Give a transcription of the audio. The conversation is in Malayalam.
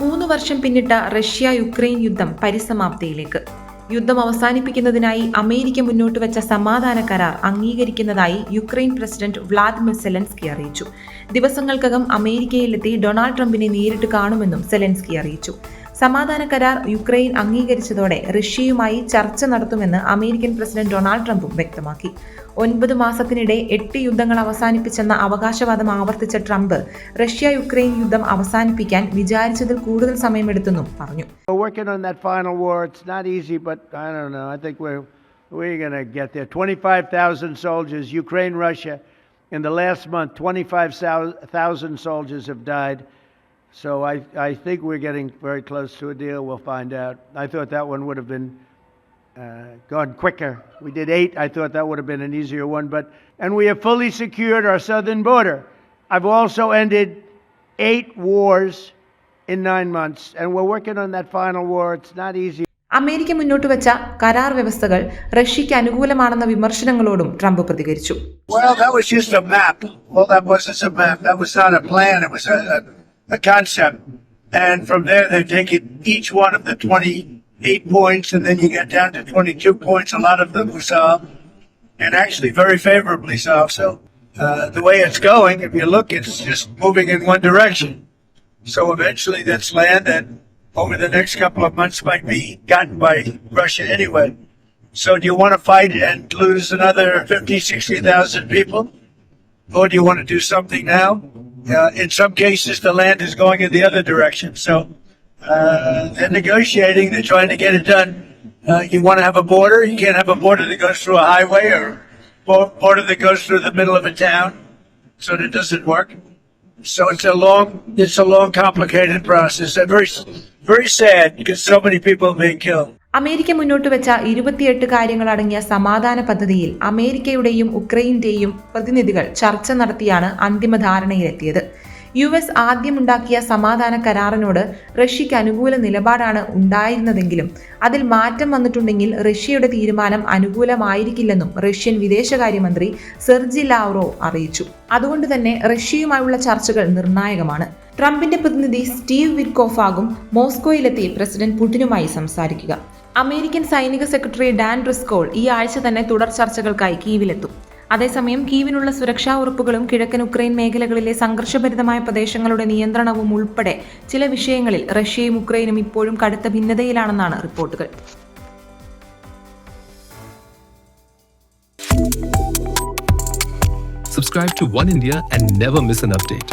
മൂന്ന് വർഷം പിന്നിട്ട റഷ്യ യുക്രൈൻ യുദ്ധം പരിസമാപ്തിയിലേക്ക്. യുദ്ധം അവസാനിപ്പിക്കുന്നതിനായി അമേരിക്ക മുന്നോട്ട് വെച്ച സമാധാന കരാർ അംഗീകരിക്കുന്നതായി യുക്രൈൻ പ്രസിഡന്റ് വ്ളാദിമിർ സെലൻസ്കി അറിയിച്ചു. ദിവസങ്ങൾക്കകം അമേരിക്കയിലെത്തി ഡൊണാൾഡ് ട്രംപിനെ നേരിട്ട് കാണുമെന്നും സെലൻസ്കി അറിയിച്ചു. സമാധാന കരാർ യുക്രൈൻ അംഗീകരിച്ചതോടെ റഷ്യയുമായി ചർച്ച നടത്തുമെന്ന് അമേരിക്കൻ പ്രസിഡന്റ് ഡൊണാൾഡ് ട്രംപും വ്യക്തമാക്കി ഒൻപത് മാസത്തിനിടെ എട്ട് യുദ്ധങ്ങൾ അവസാനിപ്പിച്ചെന്ന അവകാശവാദം ആവർത്തിച്ച ട്രംപ് റഷ്യ യുക്രൈൻ യുദ്ധം അവസാനിപ്പിക്കാൻ വിചാരിച്ചതിൽ കൂടുതൽ സമയമെടുത്തെന്നും പറഞ്ഞു We're going to get there. 25,000 soldiers, Ukraine, Russia. In the last month, 25,000 soldiers have died. So I, I think we're getting very close to a deal. We'll find out. I thought that one would have been uh, gone quicker. We did eight. I thought that would have been an easier one. But and we have fully secured our southern border. I've also ended eight wars in nine months, and we're working on that final war. It's not easy. അമേരിക്ക മുന്നോട്ട് വെച്ച കരാർ വ്യവസ്ഥകൾ റഷ്യയ്ക്ക് അനുകൂലമാണെന്ന വിമർശനങ്ങളോടും ട്രംപ് പ്രതികരിച്ചു Well, that was just a map. Well, that wasn't a map. That was not a plan. It was a, a, a concept. And from there, they've taken each one of the 28 points, and then you get down to 22 points. A lot of them were solved, and actually very favorably solved. So, uh, the way it's going, if you look, it's just moving in one direction. So eventually, that's land that over the next couple of months might be gotten by Russia anyway. So do you want to fight and lose another 50, 60,000 people? Or do you want to do something now? Uh, in some cases, the land is going in the other direction. So uh, they're negotiating. They're trying to get it done. Uh, you want to have a border? You can't have a border that goes through a highway or bo- border that goes through the middle of a town. So that doesn't work. So it's a long, it's a long, complicated process and very, very sad because so many people are being killed. അമേരിക്ക മുന്നോട്ട് വെച്ച ഇരുപത്തിയെട്ട് കാര്യങ്ങളടങ്ങിയ സമാധാന പദ്ധതിയിൽ അമേരിക്കയുടെയും ഉക്രൈന്റെയും പ്രതിനിധികൾ ചർച്ച നടത്തിയാണ് അന്തിമ ധാരണയിലെത്തിയത്. യു എസ് ആദ്യമുണ്ടാക്കിയ സമാധാന കരാറിനോട് റഷ്യയ്ക്ക് അനുകൂല നിലപാടാണ് ഉണ്ടായിരുന്നതെങ്കിലും അതിൽ മാറ്റം വന്നിട്ടുണ്ടെങ്കിൽ റഷ്യയുടെ തീരുമാനം അനുകൂലമായിരിക്കില്ലെന്നും റഷ്യൻ വിദേശകാര്യമന്ത്രി സെർജി ലാവ്റോ അറിയിച്ചു. അതുകൊണ്ട് തന്നെ റഷ്യയുമായുള്ള ചർച്ചകൾ നിർണായകമാണ്. ട്രംപിന്റെ പ്രതിനിധി സ്റ്റീവ് വിറ്റ്കോഫാകും മോസ്കോയിലെത്തി പ്രസിഡന്റ് പുടിനുമായി സംസാരിക്കുക. അമേരിക്കൻ സൈനിക സെക്രട്ടറി ഡാൻ റിസ്കോൾ ഈ ആഴ്ച തന്നെ തുടർ ചർച്ചകൾക്കായി കീവിലെത്തും അതേസമയം കീവിനുള്ള സുരക്ഷാ ഉറപ്പുകളും കിഴക്കൻ ഉക്രൈൻ മേഖലകളിലെ സംഘർഷഭരിതമായ പ്രദേശങ്ങളുടെ നിയന്ത്രണവും ഉൾപ്പെടെ ചില വിഷയങ്ങളിൽ റഷ്യയും ഉക്രൈനും ഇപ്പോഴും കടുത്ത ഭിന്നതയിലാണെന്നാണ് റിപ്പോർട്ടുകൾ Subscribe to One India and never miss an update.